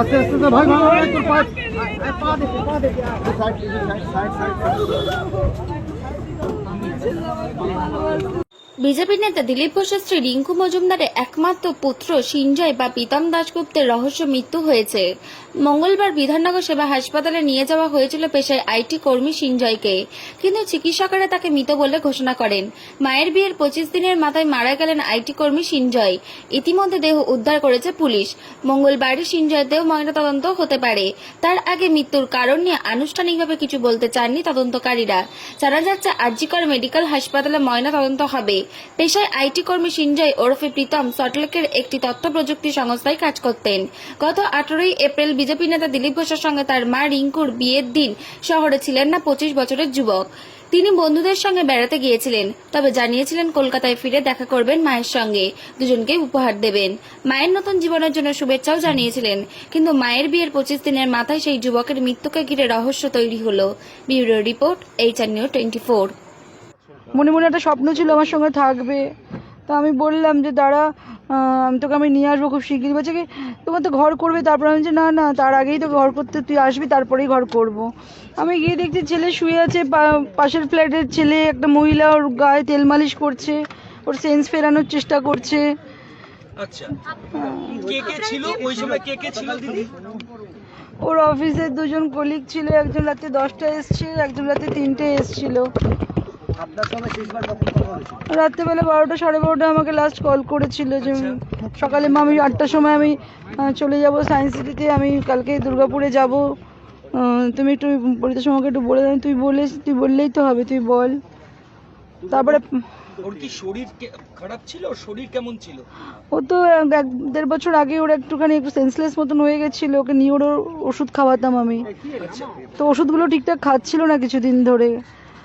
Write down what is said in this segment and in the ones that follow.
আস্তে আস্তে তো ভাই ভালো হয় তোর পা পা দেখে পা দেখে সাইড সাইড সাইড বিজেপি নেতা দিলীপ ঘোষের স্ত্রী রিঙ্কু মজুমদারের একমাত্র পুত্র সিঞ্জয় বা প্রীতম দাশগুপ্তের রহস্য মৃত্যু হয়েছে। মঙ্গলবার বিধাননগর সেবা হাসপাতালে নিয়ে যাওয়া হয়েছিল পেশায় আইটি কর্মী সিঞ্জয়কে কিন্তু চিকিৎসকেরা তাকে মৃত বলে ঘোষণা করেন। মায়ের বিয়ের পঁচিশ দিনের মাথায় মারা গেলেন আইটি কর্মী সিঞ্জয় ইতিমধ্যে দেহ উদ্ধার করেছে পুলিশ। মঙ্গলবারই সিঞ্জয়ের দেহ ময়নাতদন্ত হতে পারে। তার আগে মৃত্যুর কারণ নিয়ে আনুষ্ঠানিকভাবে কিছু বলতে চাননি তদন্তকারীরা। জানা যাচ্ছে, আরজিকর মেডিকেল হাসপাতালে ময়না তদন্ত হবে। পেশায় আইটি কর্মী সিঞ্জয় ওরফে প্রীতম সল্টলেকের একটি তথ্য প্রযুক্তি সংস্থায় কাজ করতেন। গত আঠারোই এপ্রিল বিজেপি নেতা দিলীপ ঘোষের সঙ্গে তার মা রিঙ্কুর বিয়ের দিন শহরে ছিলেন না পঁচিশ বছরের যুবক। তিনি বন্ধুদের সঙ্গে বেড়াতে গিয়েছিলেন, তবে জানিয়েছিলেন কলকাতায় ফিরে দেখা করবেন মায়ের সঙ্গে। দুজনকে উপহার দেবেন। মায়ের নতুন জীবনের জন্য শুভেচ্ছাও জানিয়েছিলেন, কিন্তু মায়ের বিয়ের পঁচিশ দিনের মাথায় সেই যুবকের মৃত্যুকে ঘিরে রহস্য তৈরি হল। Bureau report H R new twenty four. মনে মনে একটা স্বপ্ন ছিল আমার সঙ্গে থাকবে। তা আমি বললাম যে দাঁড়া আমি তোকে আমি নিয়ে আসব খুব শিগগির বলছে কি তোমার তো ঘর করবে। তারপর আমি বলছি, না না তার আগেই তো ঘর করতে তুই আসবি তারপরেই ঘর করব। আমি গিয়ে দেখছি ছেলে শুয়ে আছে পাশের ফ্ল্যাটের ছেলে একটা মহিলা ওর গায়ে তেল মালিশ করছে ওর সেন্স ফেরানোর চেষ্টা করছে। আচ্ছা। কে কে ছিল? ওই সময় কে কে ছিল দিদি? ওর অফিসের দুজন কলিগ ছিল একজন রাতে দশটা এসছে একজন রাতে তিনটে এসছিল। রাত্রেবেলা বারোটা সাড়ে বারোটা আমাকে লাস্ট কল করেছিল যে সকালে মা আমি আটটার সময় আমি চলে যাব সায়েন্স সিটিতে আমি কালকে দুর্গাপুরে যাব। তুমি একটু পরিতোষ আমাকে একটু বলে দেন তুই বলে তুই বললেই তো হবে তুই বল। তারপরে ওর কি শরীর খারাপ ছিল? ওর শরীর কেমন ছিল? ও তো এক এক দেড় বছর আগে ওর একটুখানি একটু সেন্সলেস মতন হয়ে গেছিল ওকে নিয়ে ওর ওষুধ খাওয়াতাম আমি। তো ওষুধগুলো ঠিকঠাক খাচ্ছিল না কিছুদিন ধরে।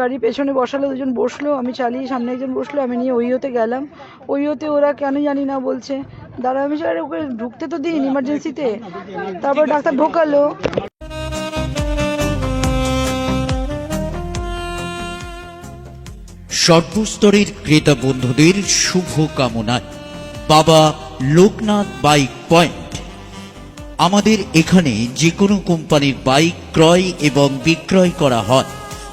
গাড়ির পেছনে বসালো দুজন বসল, আমি চালিয়ে সামনে একজন বসল, আমি নিয়ে ওইওতে গেলাম। ওই ওইওতে ওরা কেন জানি না বলছে। দাঁড়া আমি স্যার, ওকে ঢুকতে তো দিন ইমার্জেন্সিতে তারপর ডাক্তার ঢোকালো। সর্বস্তরের ক্রেতা বন্ধুদের শুভ কামনায়। বাবা লোকনাথ বাইক পয়েন্ট। আমাদের এখানে যে কোনো কোম্পানির বাইক ক্রয় এবং বিক্রয় করা হয়।